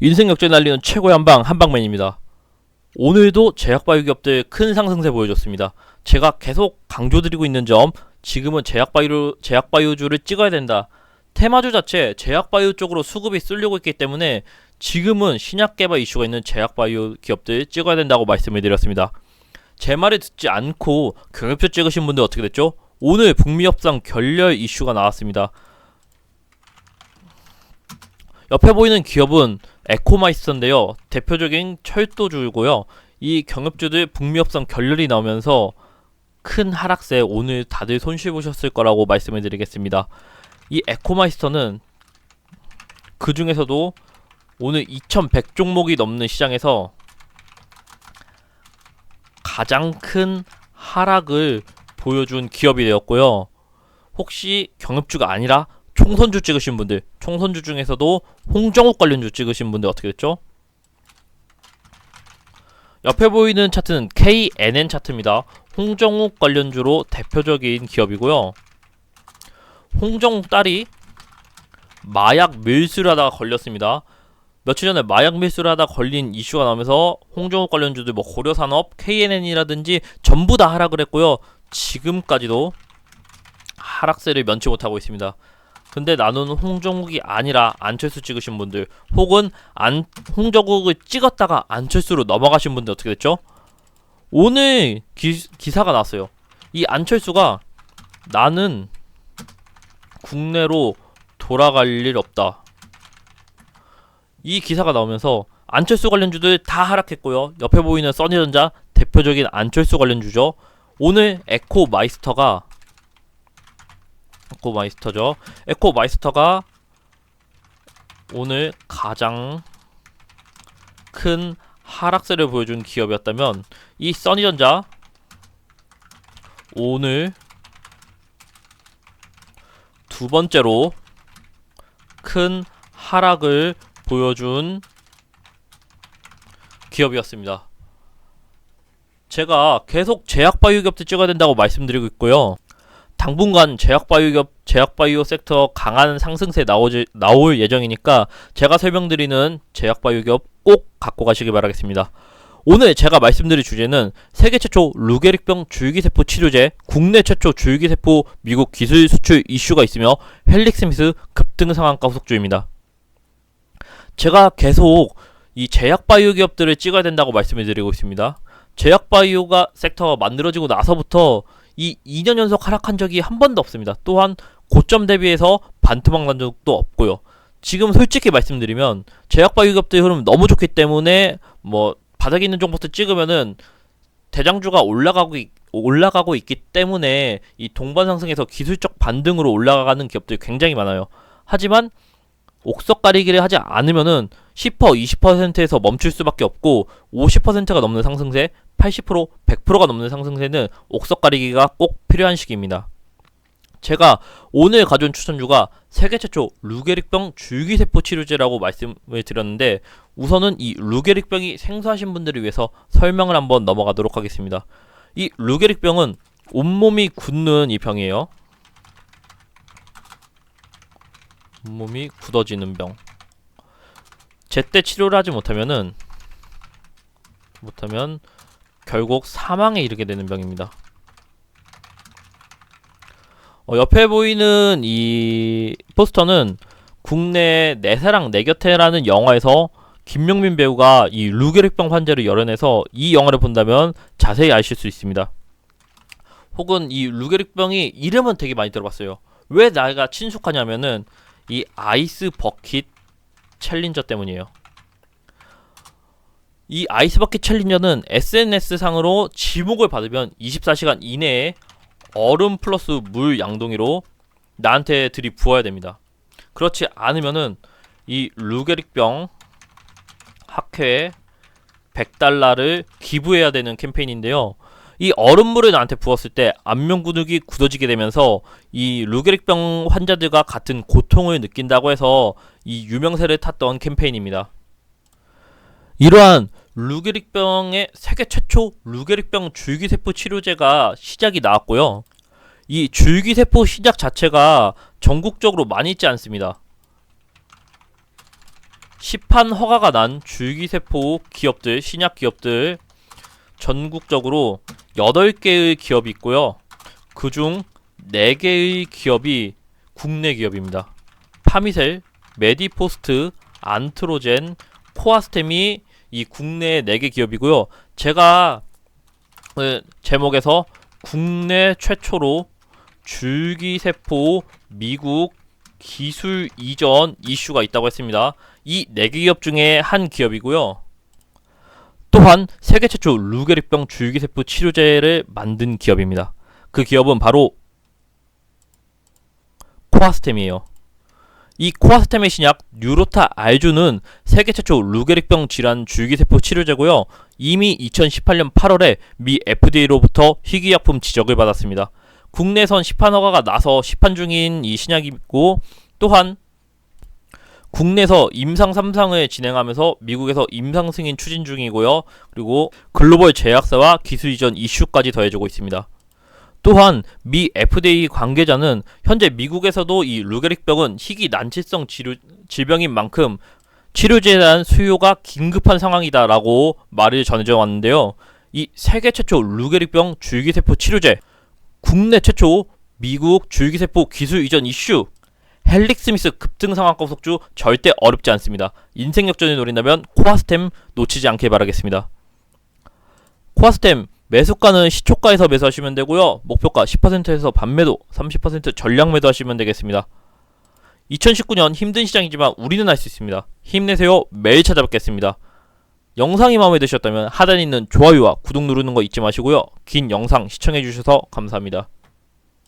인생 역전 날리는 최고의 한방 한방맨입니다. 오늘도 제약바이오 기업들 큰 상승세 보여줬습니다. 제가 계속 강조드리고 있는 점 지금은 제약바이오 제약바이오주를 찍어야 된다. 테마주 자체 제약바이오 쪽으로 수급이 쏠리고 있기 때문에 지금은 신약 개발 이슈가 있는 제약바이오 기업들 찍어야 된다고 말씀을 드렸습니다. 제 말을 듣지 않고 경협주 찍으신 분들 어떻게 됐죠? 오늘 북미 협상 결렬 이슈가 나왔습니다. 옆에 보이는 기업은 에코마이스터인데요. 대표적인 철도주고요. 이 경협주들 북미 협상 결렬이 나오면서 큰 하락세 오늘 다들 손실 보셨을 거라고 말씀을 드리겠습니다. 이 에코마이스터는 그 중에서도 오늘 2100 종목이 넘는 시장에서 가장 큰 하락을 보여준 기업이 되었고요. 혹시 경협주가 아니라 총선주 찍으신 분들, 총선주 중에서도 홍정욱 관련주 찍으신 분들 어떻게 됐죠? 옆에 보이는 차트는 KNN 차트입니다. 홍정욱 관련주로 대표적인 기업이고요. 홍정욱 딸이 마약 밀수를 하다가 걸렸습니다. 며칠 전에 마약 밀수를 하다 걸린 이슈가 나오면서 홍정욱 관련주들 뭐 고려산업, KNN이라든지 전부 다 하락을 했고요. 지금까지도 하락세를 면치 못하고 있습니다. 근데 나는 홍정욱이 아니라 안철수 찍으신 분들 혹은 안 홍정욱을 찍었다가 안철수로 넘어가신 분들 어떻게 됐죠? 오늘 기, 기사가 났어요. 이 안철수가 나는 국내로 돌아갈 일 없다. 이 기사가 나오면서 안철수 관련주들 다 하락했고요. 옆에 보이는 써니전자 대표적인 안철수 관련주죠. 오늘 에코 마이스터가 에코 마이스터죠. 에코 마이스터가 오늘 가장 큰 하락세를 보여준 기업이었다면 이 써니전자 오늘 두 번째로 큰 하락을 보여준 기업이었습니다. 제가 계속 제약바이오 기업들 찍어야 된다고 말씀드리고 있고요. 당분간 제약바이오 제약바이오 섹터 강한 상승세 나오지, 나올 예정이니까 제가 설명드리는 제약바이오 기업 꼭 갖고 가시기 바라겠습니다. 오늘 제가 말씀드릴 주제는 세계 최초 루게릭병 줄기세포 치료제, 국내 최초 줄기세포 미국 기술 수출 이슈가 있으며 헬릭스미스 급등 상한가 후속주입니다. 제가 계속 이 제약바이오 기업들을 찍어야 된다고 말씀을 드리고 있습니다. 제약바이오가 섹터가 만들어지고 나서부터 이 2년 연속 하락한 적이 한 번도 없습니다. 또한 고점 대비해서 반토막 난 적도 없고요. 지금 솔직히 말씀드리면 제약바이오 기업들의 흐름 너무 좋기 때문에 뭐 바닥에 있는 종부터 찍으면은 대장주가 올라가고 있, 올라가고 있기 때문에 이 동반 상승에서 기술적 반등으로 올라가는 기업들이 굉장히 많아요. 하지만 옥석 가리기를 하지 않으면은 10% 20%에서 멈출 수밖에 없고 50%가 넘는 상승세, 80% 100%가 넘는 상승세는 옥석 가리기가 꼭 필요한 시기입니다. 제가 오늘 가져온 추천주가 세계 최초 루게릭병 줄기세포 치료제라고 말씀을 드렸는데 우선은 이 루게릭병이 생소하신 분들을 위해서 설명을 한번 넘어가도록 하겠습니다. 이 루게릭병은 온몸이 굳는 이 병이에요. 온몸이 굳어지는 병. 제때 치료를 하지 못하면은 못하면 결국 사망에 이르게 되는 병입니다. 어, 옆에 보이는 이 포스터는 국내 내 사랑 내 곁에라는 영화에서 김명민 배우가 이 루게릭병 환자를 열어내서 이 영화를 본다면 자세히 아실 수 있습니다. 혹은 이 루게릭병이 이름은 되게 많이 들어봤어요. 왜 나가 친숙하냐면은 이 아이스 버킷 챌린저 때문이에요. 이 아이스 버킷 챌린저는 SNS 상으로 지목을 받으면 24시간 이내에 얼음 플러스 물 양동이로 나한테 들이부어야 됩니다. 그렇지 않으면은 이 루게릭병 학회에 100달러를 기부해야 되는 캠페인인데요. 이 얼음물을 나한테 부었을 때 안면 근육이 굳어지게 되면서 이 루게릭병 환자들과 같은 고통을 느낀다고 해서 이 유명세를 탔던 캠페인입니다. 이러한 루게릭병의 세계 최초 루게릭병 줄기세포 치료제가 시작이 나왔고요. 이 줄기세포 시작 자체가 전국적으로 많이 있지 않습니다. 시판 허가가 난 줄기세포 기업들, 신약 기업들 전국적으로 8개의 기업이 있고요. 그 중 4개의 기업이 국내 기업입니다. 파미셀, 메디포스트, 안트로젠, 코아스템이 이 국내 4개 기업이고요. 제가 그 제목에서 국내 최초로 줄기세포 미국 기술 이전 이슈가 있다고 했습니다. 이 4개 기업 중에 한 기업이고요. 또한 세계 최초 루게릭병 줄기세포 치료제를 만든 기업입니다. 그 기업은 바로 코아스템이에요. 이 코아스템의 신약 뉴로타 알주는 세계 최초 루게릭병 질환 줄기세포 치료제고요. 이미 2018년 8월에 미 FDA로부터 희귀약품 지적을 받았습니다. 국내선 시판 허가가 나서 시판 중인 이 신약이 있고 또한 국내에서 임상 3상을 진행하면서 미국에서 임상 승인 추진 중이고요. 그리고 글로벌 제약사와 기술 이전 이슈까지 더해지고 있습니다. 또한 미 FDA 관계자는 현재 미국에서도 이 루게릭병은 희귀 난치성 지루, 질병인 만큼 치료제에 대한 수요가 긴급한 상황이다라고 말을 전해져 왔는데요. 이 세계 최초 루게릭병 줄기세포 치료제, 국내 최초 미국 줄기세포 기술 이전 이슈, 헬릭 스미스 급등 상황 속주 절대 어렵지 않습니다. 인생 역전을 노린다면 코아스템 놓치지 않길 바라겠습니다. 코아스템 매수가는 시초가에서 매수하시면 되고요. 목표가 10%에서 반매도, 30% 전량 매도하시면 되겠습니다. 2019년 힘든 시장이지만 우리는 할 수 있습니다. 힘내세요. 매일 찾아뵙겠습니다. 영상이 마음에 드셨다면 하단에 있는 좋아요와 구독 누르는 거 잊지 마시고요. 긴 영상 시청해 주셔서 감사합니다.